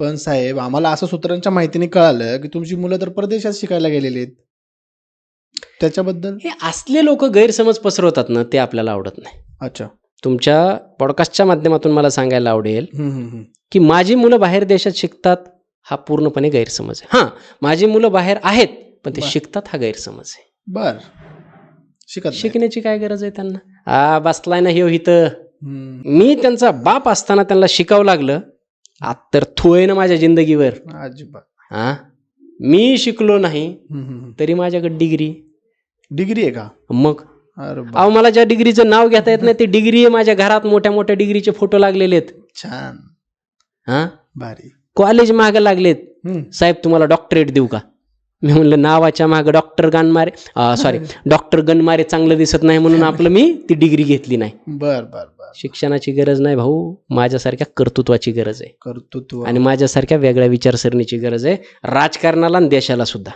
पण साहेब आम्हाला असं सूत्रांच्या माहितीने कळालं की तुमची मुलं तर परदेशात शिकायला गेलेली आहेत. त्याच्याबद्दल? हे असले लोक गैरसमज पसरवतात ना ते आपल्याला आवडत नाही. अच्छा. तुमच्या पॉडकास्टच्या माध्यमातून मला सांगायला आवडेल हम्म, हम्म, हम्म. की माझी मुलं बाहेर देशात शिकतात हा पूर्णपणे गैरसमज आहे. हां माझी मुलं बाहेर आहेत पण ते बर. शिकतात हा गैरसमज आहे. बर. शिकत नाही. शिकण्याची काय गरज आहे त्यांना? आ बसलाय ना ह्यो इथं. हम्म, मी त्यांचा बाप असताना त्यांना शिकावं लागलं तर थू आहे ना माझ्या जिंदगीवर. अजिबात. हा? मी शिकलो नाही. तरी माझ्याकडे डिग्री. डिग्री आहे का? मग? अहो मला ज्या डिग्रीचं नाव घेता येत नाही ती डिग्री आहे माझ्या घरात. मोठ्या मोठ्या डिग्रीचे फोटो लागलेले आहेत. छान. हा? भारी. कॉलेज मागे लागलेत. साहेब तुम्हाला डॉक्टरेट देऊ का? मी म्हणलं नावाच्या मागे doctor Ganmare sorry doctor Ganmare चांगलं दिसत नाही म्हणून आपलं मी ती डिग्री घेतली नाही. बर बर बर. शिक्षणाची गरज नाही भाऊ माझ्यासारख्या कर्तृत्वाची गरज आहे. कर्तृत्व. आणि माझ्यासारख्या वेगळ्या विचारसरणीची गरज आहे राजकारणाला आणि देशाला सुद्धा.